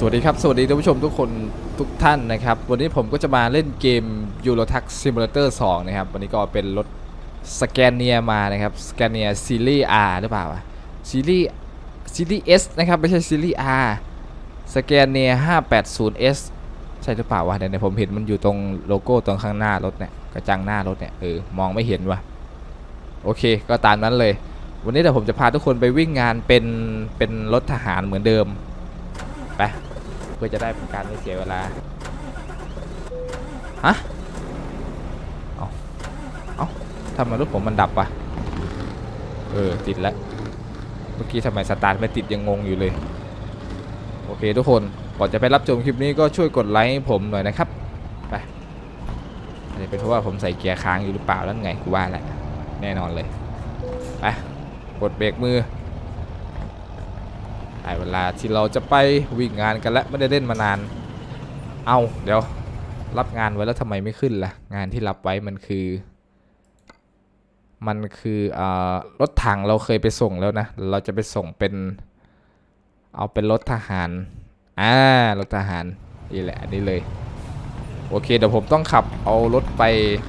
สวัสดีครับ สวัสดีท่านผู้ชมทุกคนทุกท่านนะครับ วันนี้ผมก็จะมาเล่นเกม Euro Truck Simulator 2 นะครับ วันนี้ก็เป็นรถสแกนเนียมานะครับสแกนเนียซีรีส์ R หรือเปล่าวะซีรีส์ซีรีส์ S นะครับ ไม่ใช่ซีรีส์ R สแกนเนีย 580S ใช่หรือเปล่าวะเดี๋ยวผมเห็นมันอยู่ตรงโลโก้ตรงข้างหน้ารถเนี่ยกระจังหน้ารถเนี่ยเออมองไม่เห็นว่ะโอเค ก็ตามนั้นเลย วันนี้เดี๋ยวผมจะพาทุกคนไปวิ่งงานเป็นเป็นรถทหารเหมือนเดิมไป เพื่อจะได้เป็นการไม่เสียเวลาฮะเอาเอาทำไมรถผมมันดับวะเออติดแล้วเมื่อกี้ทำไมสตาร์ทไม่ติดยังงงอยู่เลย โอเคทุกคนก่อนจะไปรับชมคลิปนี้ก็ช่วยกดไลค์ผมหน่อยนะครับไปอาจจะเป็นเพราะว่าผมใส่เกียร์ค้างอยู่หรือเปล่าแล้วไงกูว่าแหละแน่นอนเลยไปกดเบรกมือ ได้เวลาที่เราจะไปวิ่งงานกันแล้วไม่ได้เล่นมานาน เอาเดี๋ยวรับงานไว้แล้วทำไมไม่ขึ้นล่ะ งานที่รับไว้มันคือ มันคืออรถถังเราเคยไปส่งแล้วนะ เราจะไปส่งเป็น เอาเป็นรถทหาร อ่ารถทหารนี่แหละอันนี้เลย โอเคเดี๋ยวผมต้องขับเอารถไป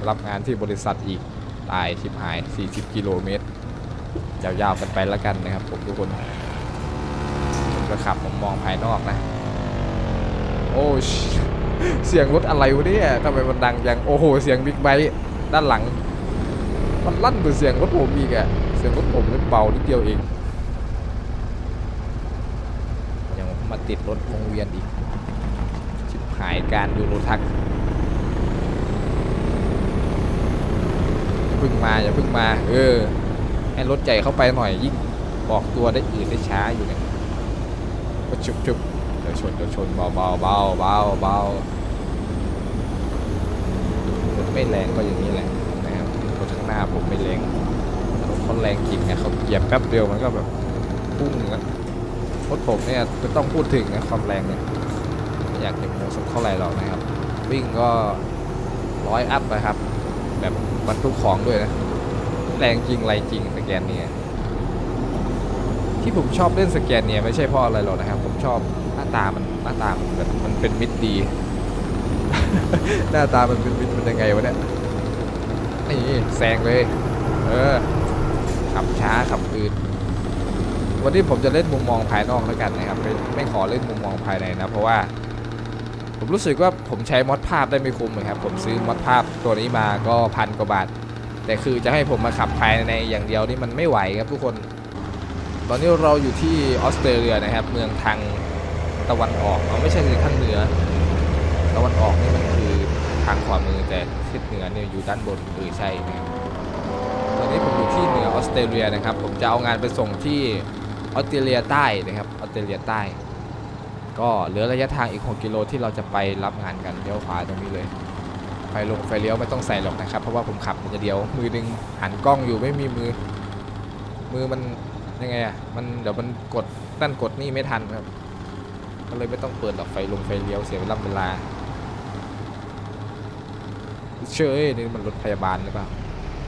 รับงานที่บริษัทอีกตายชิบหาย 40 กิโลเมตรยาวๆกันไปแล้วกันนะครับผมทุกคน ผมจะขับผมมองภายนอกนะ โอ้ชเสียงรถอะไรวะเนี่ยทำไมมันดังจังโอ้โห เสียงบิ๊กไบค์ด้านหลัง มันลั่นกว่าเสียงรถผมอีกอะเสียงรถผมนี่เบานิดเดียวเองยังมาติดรถวงเวียนอีก ชิบหายการดูรถทักพึ่งมาอย่าพึ่งมา เออ ให้รถใหญ่เข้าไปหน่อยยิ่งออกตัวได้อื่นได้ช้าอยู่เนี่ย ก็ชุบชุบเดี๋ยวชนเดี๋ยวชนเบาเบาเบาเบาเบารถไม่แรงก็อย่างนี้แหละนะครับรถข้างหน้าผมไม่แรงรถเขาแรงจริงนะเขาเหยียบแป๊บเดียวมันก็แบบพุ่งนะรถผมเนี่ยไม่ต้องพูดถึงนะความแรงเนี่ยไม่อยากจะโมสักเท่าไหร่หรอกนะครับ วิ่งก็ร้อยอัพนะครับ แบบบรรทุกของด้วยนะ แรงจริงไรจริงสแกนเนี่ย ที่ผมชอบเล่นสแกนเนี่ยไม่ใช่เพราะอะไรหรอกนะครับ ผมชอบหน้าตามันหน้าตามันแบบมันเป็นมิตรดี หน้าตามันเป็นมิตรมันยังไงวะเนี่ยนี่แซงเลย เออขับช้าขับอืดวันนี้ผมจะเล่นมุมมองภายนอกแล้วกันนะครับ ไม่ไม่ขอเล่นมุมมองภายในนะ เพราะว่า ผมรู้สึกว่าผมใช้มอดภาพได้ไม่คุ้มเลยครับ ผมซื้อมอดภาพตัวนี้มาก็พันกว่าบาท แต่คือจะให้ผมมาขับภายในอย่างเดียวนี่มันไม่ไหวครับทุกคน ตอนนี้เราอยู่ที่ออสเตรเลียนะครับ เมืองทางตะวันออกเอาไม่ใช่ทางเหนือ ตะวันออกนี่มันคือทางขวามือแต่ทิศเหนือเนี่ยอยู่ด้านบนเออใช่นะครับตอนนี้ผมอยู่ที่เหนือออสเตรเลียนะครับ ผมจะเอางานไปส่งที่ออสเตรเลียใต้นะครับออสเตรเลียใต้ ก็เหลือระยะทางอีก 6 กิโลที่เราจะไปรับงานกันเลี้ยวขวาตรงนี้เลยไฟลงไฟเลี้ยวไม่ต้องใส่หรอกนะครับ เพราะว่าผมขับมันจะเดียว มือหนึงหันกล้องอยู่ไม่มีมือ มือมัน ยังไงอะ มันเดี๋ยวมันกดนั่นกดนี่ไม่ทันครับ ก็เลยไม่ต้องเปิดหรอกไฟลงไฟเลี้ยวเสียเวลาเวลา เชื่อเอ้ยนี่มันรถพยาบาลหรือเปล่า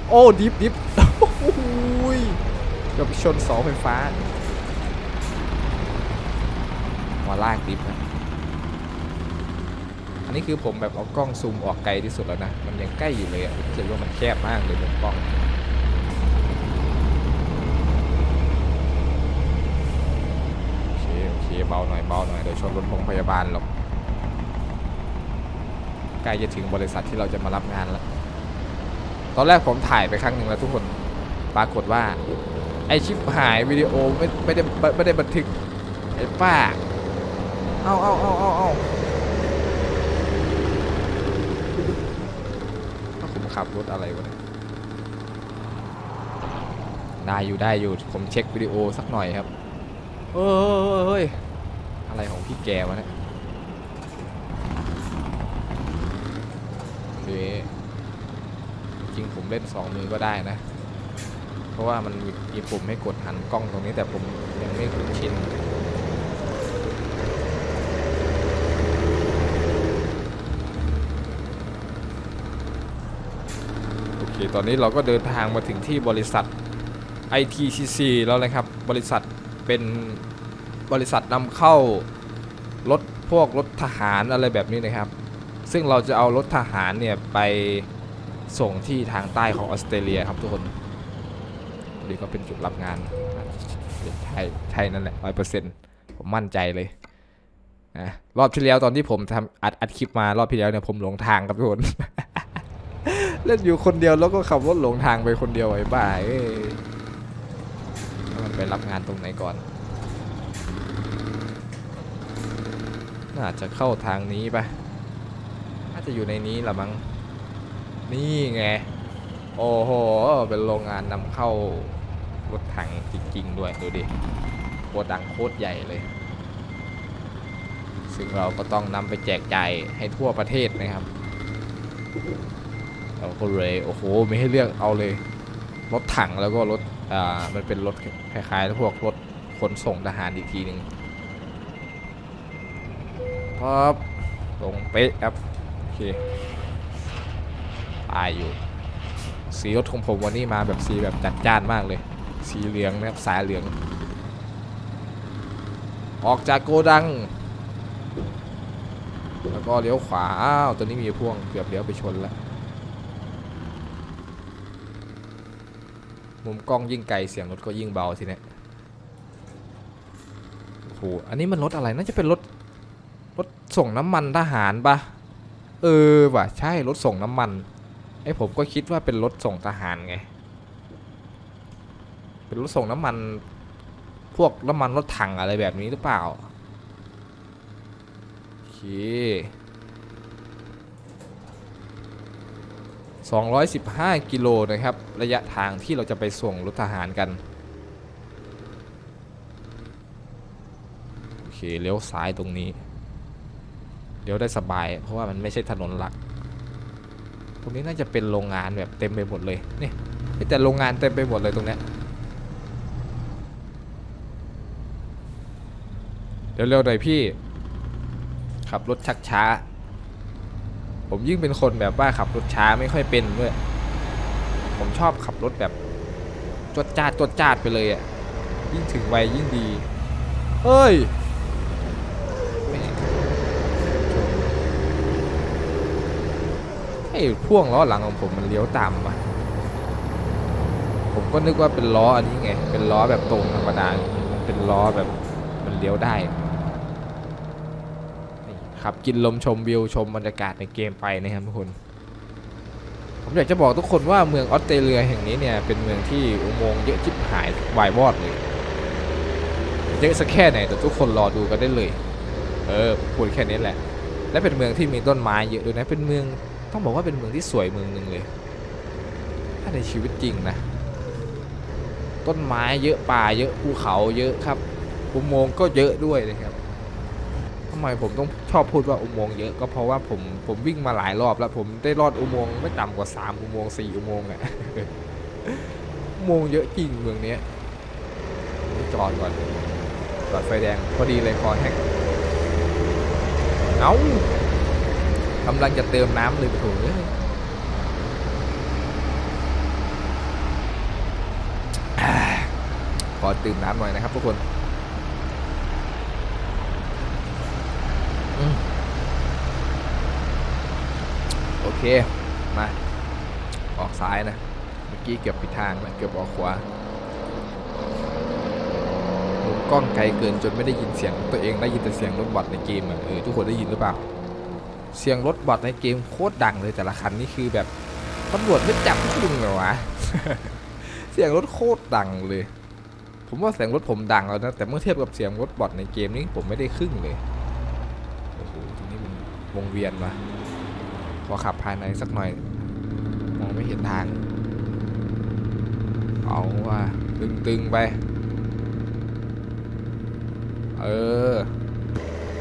โอ้ดิฟดิฟโอ้ยเกับชนเสาไฟฟ้ามาลากดิฟนะอันนี้คือผมแบบเอากล้องซูมออกไกลที่สุดแล้วนะ มันยังใกล้อยู่เลยอะรู้สึกว่ามันแคบมากเลยมุมกล้อง โอเค โอ เบาหน่อยเบาหน่อยเดี๋ยวชนรถโรงพยาบาลหรอกใกล้จะถึงบริษัทที่เราจะมารับงานแล้ว ตอนแรกผมถ่ายไปครั้งหนึ่งแล้วทุกคนปรากฏว่า ไอชิปหายวิดีโอไม่ไม่ได้ไม่ได้บันทึกไอ้ป้าเอาเอาเอาเอาเอาถ้าผมขับรถอะไรวะเนี่ยได้อยู่ได้อยู่ผมเช็ควิดีโอสักหน่อยครับเฮ้ยเฮ้ย อะไรของพี่แกวะเนี่ยโอเจริงผมเล่นสองมือก็ได้นะ เพราะว่ามันมีมีปุ่มให้กดหันกล้องตรงนี้แต่ผมยังไม่คุ้นชินโอเคตอนนี้เราก็เดินทางมาถึงที่บริษัท ITCC แล้วนะครับ บริษัทเป็น บริษัทนำเข้ารถพวกรถทหารอะไรแบบนี้นะครับ ซึ่งเราจะเอารถทหารเนี่ยไปส่งที่ทางใต้ของออสเตรเลียครับทุกคนนี่ก็เป็นจุดรับงานใช่ใช่นั่นแหละร้อยเปอร์เซ็นต์ผมมั่นใจเลยนะรอบที่แล้วตอนที่ผมทำอัดอัดคลิปมารอบที่แล้วเนี่ยผมหลงทางครับทุกคน เล่นอยู่คนเดียวแล้วก็ขับรถหลงทางไปคนเดียวไอ้บ้าเอ้ยมันไปรับงานตรงไหนก่อน น่าจะเข้าทางนี้ปะน่าจะอยู่ในนี้ละมั้ง นี่ไง โอ้โห เป็นโรงงานนำเข้ารถถังจริงๆด้วยดูดิโคตรดังโคตรใหญ่เลย ซึ่งเราก็ต้องนำไปแจกจ่ายให้ทั่วประเทศนะครับ เราก็เลยโอ้โหไม่ให้เลือกเอาเลย รถถังแล้วก็รถ อ่า มันเป็นรถคล้ายๆพวกรถขนส่งทหารอีกทีหนึ่ง ครับตรงเป๊ะครับโอเคตายอยู่ สีรถของผมวันนี้มาแบบสีแบบจัดจ้านมากเลย สีเหลืองนะครับสายเหลือง ออกจากโกดัง แล้วก็เลี้ยวขวา อ้าวตัวนี้มีพ่วงเกือบเลี้ยวไปชนแล้วมุมกล้องยิ่งไกลเสียงรถก็ยิ่งเบาทีเนี้ยโอ้โหอันนี้มันรถอะไรน่าจะเป็นรถ ส่งน้ำมันทหารปะเออว่ะใช่รถส่งน้ำมันไอ้ผมก็คิดว่าเป็นรถส่งทหารไง เป็นรถส่งน้ำมัน พวกน้ำมันรถถังอะไรแบบนี้หรือเปล่าโอเค215 กิโลนะครับ ระยะทางที่เราจะไปส่งรถทหารกัน โอเคเลี้ยวซ้ายตรงนี้ เดี๋ยวได้สบาย เพราะว่ามันไม่ใช่ถนนหลัก ตรงนี้น่าจะเป็นโรงงานแบบเต็มไปหมดเลยนี่แต่โรงงานเต็มไปหมดเลยตรงเนี้ยเร็วๆหน่อยพี่ ขับรถชักช้า ผมยิ่งเป็นคนแบบว่าขับรถช้าไม่ค่อยเป็นด้วยผมชอบขับรถแบบจวดจ้าดจวดจ้าดไปเลยอะยิ่งถึงไวยิ่งดี เฮ้ย ไอ้พ่วงล้อหลังของผมมันเลี้ยวตามว่ะผมก็นึกว่าเป็นล้ออันนี้ไง เป็นล้อแบบตรงธรรมดา เป็นล้อแบบมันเลี้ยวได้นี่ขับกินลมชมวิวชมบรรยากาศในเกมไปนะครับทุกคน ผมอยากจะบอกทุกคนว่าเมืองออสเตรเลียแห่งนี้เนี่ยเป็นเมืองที่อุโมงค์เยอะชิบหายวายวอดเลยเยอะสักแค่ไหนแต่ทุกคนรอดูกันได้เลย เออพูดแค่นี้แหละ และเป็นเมืองที่มีต้นไม้เยอะด้วยนะเป็นเมือง ต้องบอกว่าเป็นเมืองที่สวยเมืองหนึ่งเลย ถ้าในชีวิตจริงนะ ต้นไม้เยอะป่าเยอะภูเขาเยอะครับ อุโมงค์ก็เยอะด้วยนะครับทำไมผมต้องชอบพูดว่าอุโมงค์เยอะก็เพราะว่าผมผมวิ่งมาหลายรอบแล้ว ผมได้รอดอุโมงค์ไม่ต่ำกว่าสามอุโมงค์สี่อุโมงค์อะอุโมงค์เยอะจริงเมืองนี้จอดก่อนจอดไฟแดงพอดีเลยคอแห้งเอา กำลังจะเติมน้ำเลยโถเอ้ยอ่าขอตื่มน้ำหน่อยนะครับทุกคนอโอเค มา ออกซ้ายนะ เมื่อกี้เกือบผิดทางนะเกือบออกขวามุมกล้องไกลเกินจนไม่ได้ยินเสียงตัวเองได้ยินแต่เสียงรถบอทในเกมอะเออทุกคนได้ยินหรือเปล่า เสียงรถบอทในเกมโคตรดังเลยแต่ละคันนี่คือแบบตำรวจไม่จับคุงเหรอวะ เสียงรถโคตรดังเลย ผมว่าเสียงรถผมดังแล้วนะ แต่เมื่อเทียบกับเสียงรถบอทในเกมนี้ผมไม่ได้ครึ่งเลย โอ้โหทีนี้มันวงเวียนมาขอขับภายในสักหน่อย มองไม่เห็นทาง เอาว่าตึงๆไป เออ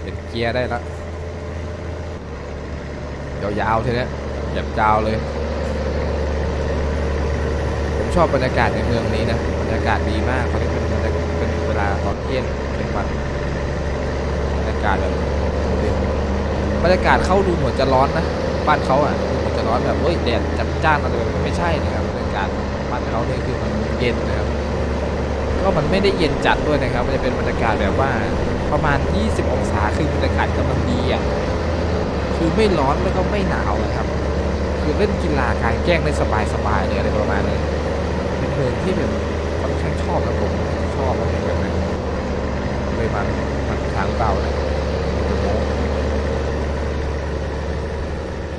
เห็นเกียร์ได้แล้ว ยาวๆทีเนี้ยเหยียบยาวเลย ผมชอบบรรยากาศในเมืองนี้นะบรรยากาศดีมากตอนนี้เป็นเป็นเวลาตอนเที่ยงเป็นวันบรรยากาศแบบบรรยากาศเข้าดูเหมือนจะร้อนนะบ้านเขาอะเหมือนจะร้อนแบบเฮ้ยแดดจัดจ้านอะไรแบบนี้ไม่ใช่นะครับบรรยากาศบ้านเขาเนี่ยคือมันเย็นนะครับก็มันไม่ได้เย็นจัดด้วยนะครับ มันจะเป็นบรรยากาศแบบว่าประมาณ 20 องศาคือบรรยากาศกำลังดีอะ คือไม่ร้อนแล้วก็ไม่หนาวเลยครับ คือเล่นกีฬากลางแจ้งได้สบายๆเลยอะไรประมาณนี้เป็นเมืองที่แบบค่อนข้างชอบนะผมชอบมากแบบนั้นเลยมามันทางเบาเลย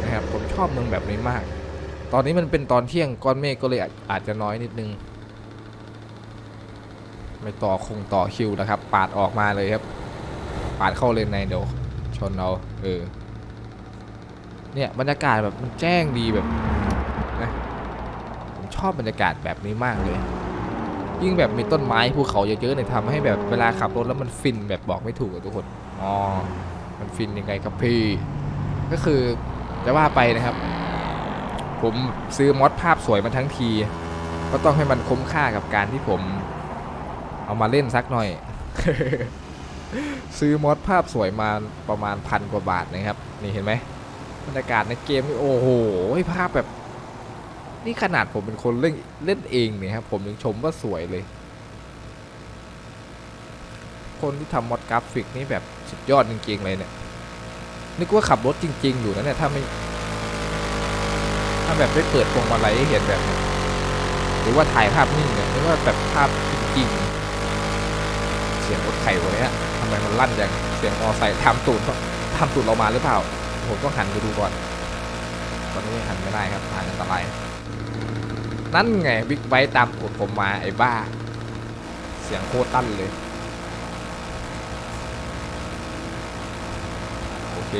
นะครับผมชอบเมืองแบบนี้มาก ตอนนี้มันเป็นตอนเที่ยงก้อนเมฆก็เลยอาจอาจจะน้อยนิดนึงไม่ต่อคงต่อคิวนะครับ ปาดออกมาเลยครับ ปาดเข้าเลนในเดี๋ยวชนเอาเออ เนี่ยบรรยากาศแบบมันแจ้งดีแบบนะผมชอบบรรยากาศแบบนี้มากเลย ยิ่งแบบมีต้นไม้ภูเขาเยอะๆเนี่ยทำให้แบบเวลาขับรถแล้วมันฟินแบบบอกไม่ถูกอะทุกคนอ๋อมันฟินยังไงครับพี่ก็คือจะว่าไปนะครับ ผมซื้อมอดภาพสวยมาทั้งที ก็ต้องให้มันคุ้มค่ากับการที่ผม เอามาเล่นสักหน่อย ซื้อมอดภาพสวยมาประมาณพันกว่าบาทนะครับ นี่เห็นไหม บรรยากาศในเกมนี่โอ้โหภาพแบบนี่ขนาดผมเป็นคนเล่นเล่นเองเนี่ยครับผมยังชมว่าสวยเลย คนที่ทำมอดกราฟิกนี่แบบสุดยอดจริงๆเลยเนี่ยนึกว่าขับรถจริง ๆ อยู่นะเนี่ยถ้าไม่ถ้าแบบไม่เปิดพวงมาลัยให้เห็นแบบ หรือว่าถ่ายภาพนิ่งเนี่ยนึกว่าแบบภาพจริงๆ เสียงรถไข่วันนี้ยทำไมมันลั่นจังเสียงมอไซค์ทำตูดทำตูดเรามาหรือเปล่า ผมต้องหันไปดูก่อน ตอนนี้หันไม่ได้ครับทางอันตราย นั่นไงบิ๊กไบค์ตามตูดผมมาไอ้บ้า เสียงโคตรตั้นเลย โอเค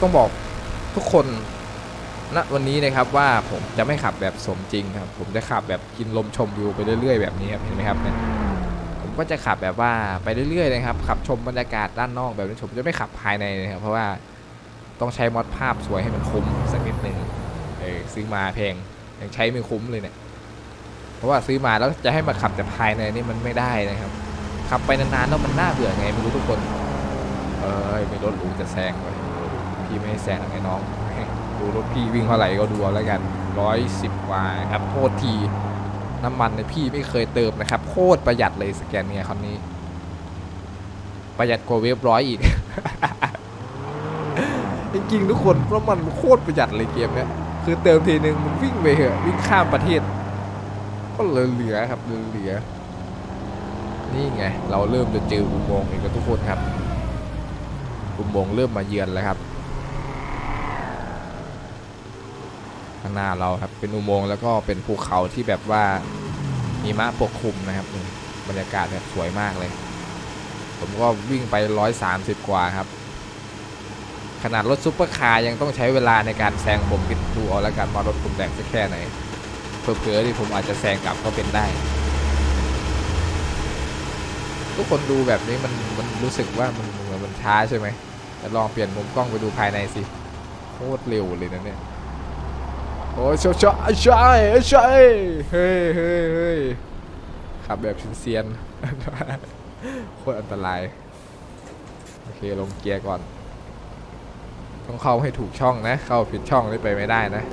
ต้องบอกทุกคนณวันนี้นะครับว่าผมจะไม่ขับแบบสมจริงครับ ผมจะขับแบบกินลมชมวิวไปเรื่อยๆแบบนี้ครับเห็นไหมครับเนี่ยผมก็จะขับแบบว่าไปเรื่อยๆนะครับขับชมบรรยากาศด้านนอกแบบนี้ผมจะไม่ขับภายในนะครับเพราะว่า ต้องใช้มอดภาพสวยให้มันคุ้มสักนิดหนึ่งเออซื้อมาแพงยังใช้ไม่คุ้มเลยเนี่ยเพราะว่าซื้อมาแล้วจะให้มาขับแต่ภายในนี่มันไม่ได้นะครับ ขับไปนานๆแล้วมันน่าเบื่อไงไม่รู้ทุกคน เอ้ยไม่รถหรูจะแซงเลยพี่ไม่ให้แซงไงน้องดูรถพี่วิ่งเท่าไหร่ก็ดูแล้วกันร้อยสิบกว่าครับโทษทีน้ำมันเนี่ยพี่ไม่เคยเติมนะครับ โคตรประหยัดเลยสแกนเนี่ยคันนี้ ประหยัดกว่าเวฟร้อยอีก ริงทุกคน เพราะมันโคตรประหยัดเลยเกมเนี้ยคือเติมทีนึงมันวิ่งไปเหอะวิ่งข้ามประเทศ ก็เหลือครับเหลือนี่ไงเราเริ่มจะเจออุโมงค์อีกแล้วทุกคนครับอุโมงค์เริ่มมาเยือนแล้วครับข้างหน้าเราครับเป็นอุโมงค์แล้วก็เป็นภูเขาที่แบบว่ามีมะปกคลุมนะครับบรรยากาศแบบสวยมากเลย ผมก็วิ่งไป 130 กว่าครับ ขนาดรถซุปเปอร์คาร์ยังต้องใช้เวลาในการแซงผมคิดดูเอาแล้วกันว่ารถผมแรงสักแค่ไหนเผลอๆที่ผมอาจจะแซงกลับก็เป็นได้ ทุกคนดูแบบนี้มันมันรู้สึกว่ามันเหมือนมันช้าใช่ไหมแต่ลองเปลี่ยนมุมกล้องไปดูภายในสิโคตรเร็วเลยนะเนี่ยโอ้ยช่ใช่ใช่ใช่เฮ้ยเฮ้ยเฮ้ยขับแบบชินเซียนโคตรอันตราย โอเค ลงเกียร์ก่อน ต้องเข้าให้ถูกช่องนะ เข้าผิดช่องได้ไปไม่ได้นะ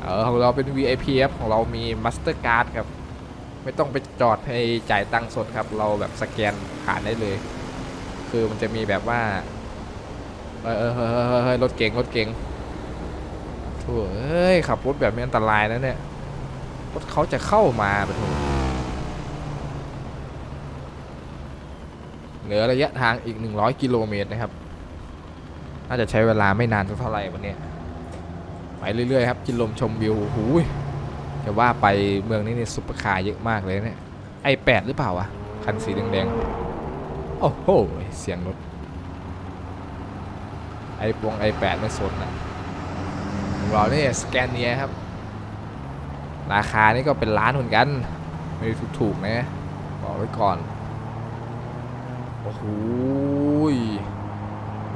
เออของเราเป็น VIP ครับของเรามี Master Card ครับ ไม่ต้องไปจอดให้จ่ายตังค์สดครับ เราแบบสแกนผ่านได้เลย คือมันจะมีแบบว่า เออเออเออเออเออรถเก๋งรถเก๋งโถ่เอ้ยขับรถแบบนี้อันตรายนะเนี่ย รถเขาจะเข้ามาไปถูเหลือระยะทางอีก 100 กิโลเมตรนะครับ น่าจะใช้เวลาไม่นานสักเท่าไหร่วันนี้ไปเรื่อยๆครับกินลมชมวิวหูยจะว่าไปเมืองนี้เนี่ยซุปเปอร์คาร์เยอะมากเลยเนี่ยไอแปดหรือเปล่าวะคันสีแดงๆโอ้โหเสียงรถไอปวงไอแปดไม่สนนะขอเราเนี่ยสแกนเนียครับ ราคานี่ก็เป็นล้านเหมือนกัน ไม่ถูกๆนะบอกไว้ก่อนโอ้โห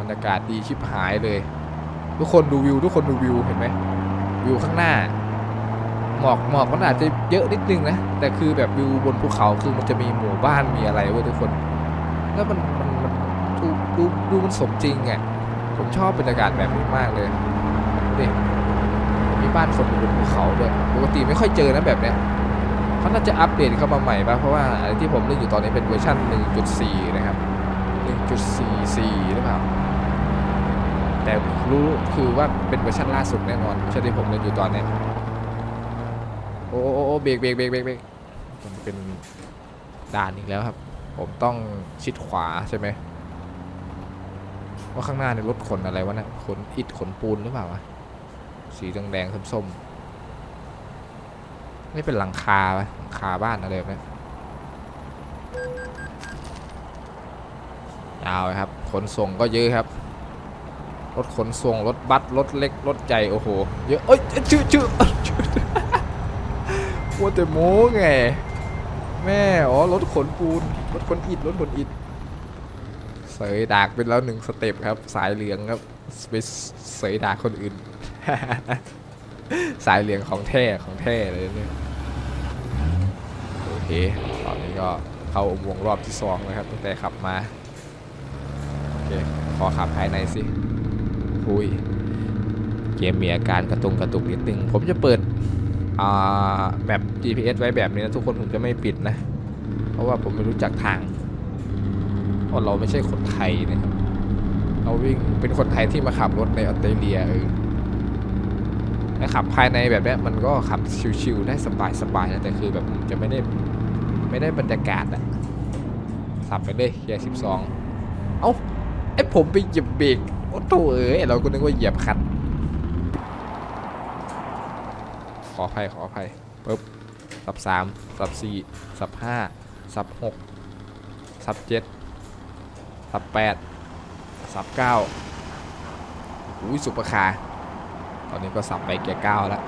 รยากาศดีชิบหายเลย ทุกคนดูวิว ทุกคนดูวิวเห็นไหมวิวข้างหน้า หมอกหมอกมันอาจจะเยอะนิดนึงนะ แต่คือแบบวิวบนภูเขาคือมันจะมีหมู่บ้านมีอะไรเว้ยทุกคน แล้วมันมันมันดูดูดูมันสมจริงอะผมชอบบรรยากาศแบบนี้มากเลยนี่มีบ้านคนบนภูเขาด้วยปกติไม่ค่อยเจอนะแบบเนี้ยเขาน่าจะอัปเดตเข้ามาใหม่ป่ะเพราะว่าอะไรที่ผมเล่นอยู่ตอนนี้เป็นเวอร์ชัน1.4 นะครับ 1.44หรือเปล่า แต่รู้คือว่าเป็นเวอร์ชันล่าสุดแน่นอนไม่ใช่ที่ผมเล่นอยู่ตอนนี้โอ้โอ้เบรกเบรกเบรกเบรกเบรกมันเป็นด่านอีกแล้วครับ ผมต้องชิดขวาใช่ไหมว่าข้างหน้าในรถขนอะไรวะเนะขนอิฐขนปูนหรือเปล่าวะสีแดงๆส้มๆนี่เป็นหลังคาปะหลังคาบ้านอะไรแบบนี้ยาวครับขนส่งก็เยอะครับ รถขนส่งรถบัสรถเล็กรถใหญ่โอ้โหเยอะเอ้ยชื่อชื่อชื่อมัวแต่โม้ไงแม่อ๋อรถขนปูนรถขนอิฐรถขนอิฐเสยดากเป็นแล้วหนึ่งสเต็ปครับ สายเหลืองครับไปเสยดากคนอื่น สายเหลืองของแท้ของแท้เลยเนี่ยโอเคตอนนี้ก็เข้าอุโมงค์รอบที่สองนะครับตั้งแต่ขับมาโอเคขอขับภายในสิ คุยเกมมีอาการกระตุงกระตุกนิดนึง ผมจะเปิดแบบ GPS ไว้แบบนี้นะทุกคนผมจะไม่ปิดนะ เพราะว่าผมไม่รู้จักทางเพราะเราไม่ใช่คนไทยนะครับ เราวิ่งเป็นคนไทยที่มาขับรถในออสเตรเลียเออแต่ขับภายในแบบนี้มันก็ขับชิวๆได้สบายๆนะแต่คือแบบมันจะไม่ได้ไม่ได้บรรยากาศอะสับไปเลยแค่สิบสองเอ้าไอผมไปเหยียบเบรก อ้โถเอ้ยเราก็นึกว่าเหยียบคันขออภัยขออภัยปึ๊บสับสามสับสี่สับห้าสับหกสับเจ็ดสับแปดสับเก้าอุ้ยสุปคาตอนนี้ก็สับไปเกียร์เก้าแล้ว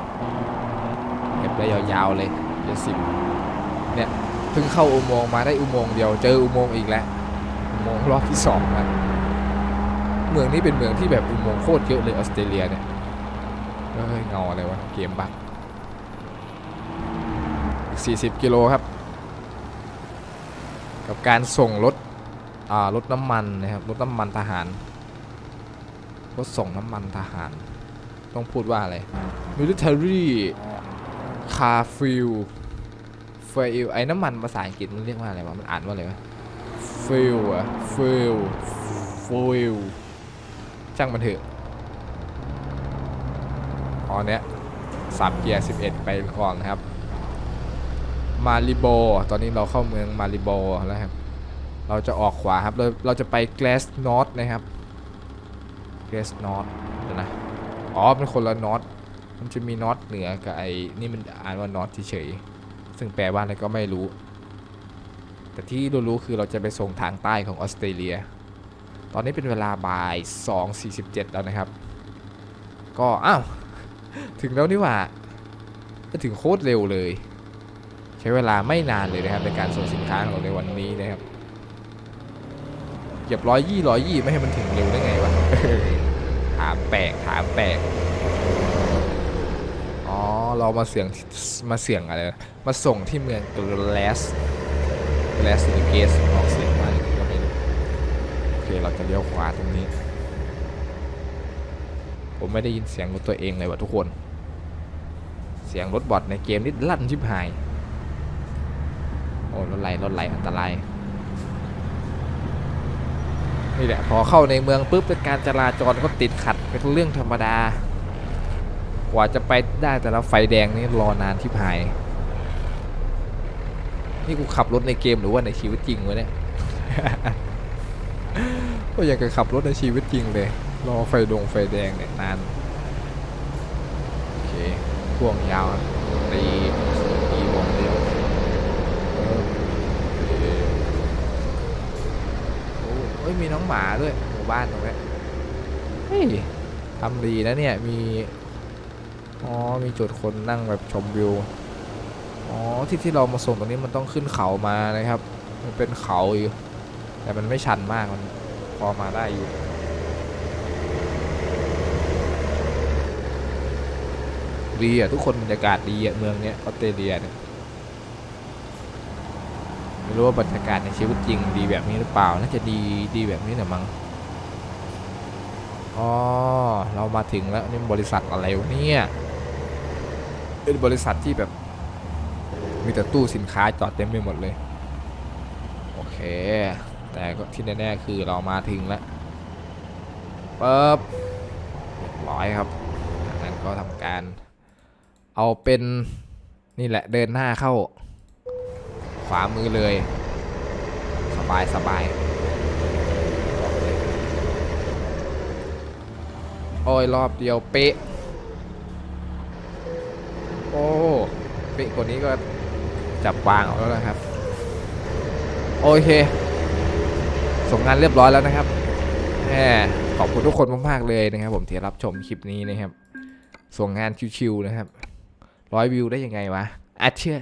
เก็บได้ยาวๆเลยเกียร์สิบเนี่ยเพิ่งเข้าอุโมงค์มาได้อุโมงค์เดียวเจออุโมงค์อีกแล้วอุโมงค์รอบที่สองแล้ว เมืองนี้เป็นเมืองที่แบบอุโมงค์โคตรเยอะเลยออสเตรเลียเนี่ยเฮ้ยเงาอะไรวะเกมบัก40 กิโลครับ กับการส่งรถอ่ารถน้ำมันนะครับรถน้ำมันทหารรถส่งน้ำมันทหาร ต้องพูดว่าอะไร military car fuel fuel ไอ้น้ำมันภาษาอังกฤษมันเรียกว่าอะไรวะมันอ่านว่าอะไรวะ fuel อะ fuel fuel ช่างมันเถอะตอนเนี้ยสับเกียร์ 11 ไปก่อนนะครับ มาริโบ ตอนนี้เราเข้าเมืองมาริโบแล้วครับ เราจะออกขวาครับ เราเราจะไปเกลสนอตนะครับเกลสนอตเดี๋ยวนะ อ๋อเป็นคนละนอตมันจะมีนอตเหนือกับไอ้นี่มันอ่านว่านอตเฉยๆซึ่งแปลว่าอะไรก็ไม่รู้ แต่ที่รู้ๆคือเราจะไปส่งทางใต้ของออสเตรเลีย อนนี้เป็นเวลาบ่าย 2.47 แล้วนะครับ ก็อ้าวถึงแล้วนี่หว่าถึงโคตรเร็วเลย ใช้เวลาไม่นานเลยนะครับในการส่งสินค้าของเราในวันนี้นะครับเหยียบร้อยยี่ร้อยยี่ไม่ให้มันถึงเร็วได้ไงวะถามแปลกถามแปลกอ๋อเรามาเสี่ยงมาเสี่ยงอะไรมาส่งที่เมืองตัวเลสเลสหรือเกสออก เคเราจะเลี้ยวขวาตรงนี้ ผมไม่ได้ยินเสียงรถตัวเองเลยว่ะทุกคน เสียงรถบอทในเกมนี่ลั่นชิบหาย โอ้รถไหลรถไหลอันตรายนี่แหละพอเข้าในเมืองปุ๊บเป็นการจราจรก็ติดขัดเป็นเรื่องธรรมดา กว่าจะไปได้แต่ละไฟแดงนี่รอนานที่หาย นี่กูขับรถในเกมหรือว่าในชีวิตจริงวะเนี่ย ก็อยากจะขับรถในชีวิตจริงเลย รอไฟดงไฟแดงเนี่ยนาน โอเคพ่วงยาวตีตีวงเดียวโอ้เอ้ยมีน้องหมาด้วยหมู่บ้านตรงนี้เฮ้ยทำดีนะเนี่ยมี อ๋อ มีจุดคนนั่งแบบชมวิว อ๋อ ที่ที่เรามาส่งตรงนี้มันต้องขึ้นเขามานะครับ มันเป็นเขาอยู่ แต่มันไม่ชันมากมัน พอมาได้อยู่ดีอะ ทุกคนบรรยากาศดีอะ เมืองเนี้ยออสเตรเลียเนี่ยไม่รู้ว่าบรรยากาศในชีวิตจริงดีแบบนี้หรือเปล่า น่าจะดีดีแบบนี้แหละมั้งอ๋อเรามาถึงแล้วนี่บริษัทอะไรวะเนี่ยเป็นบริษัทที่แบบ มีแต่ตู้สินค้าจอดเต็มไปหมดเลย โอเค แต่ที่แน่ๆคือเรามาถึงแล้วปึ๊บร้อยครับจากนั้นก็ทำการ เอาเป็นนี่แหละเดินหน้าเข้า ขวามือเลย สบายสบายบอกเลยโอ้ยรอบเดียวเป๊ะ โอ้เป๊ะคนนี้ก็จับวางเอาแล้วนะครับ โอเค ส่งงานเรียบร้อยแล้วนะครับแหมขอบคุณทุกคนมากๆเลยนะครับ ผมที่รับชมคลิปนี้นะครับ ส่งงานชิวๆนะครับร้อยวิวได้ยังไงวะอะเชื่อ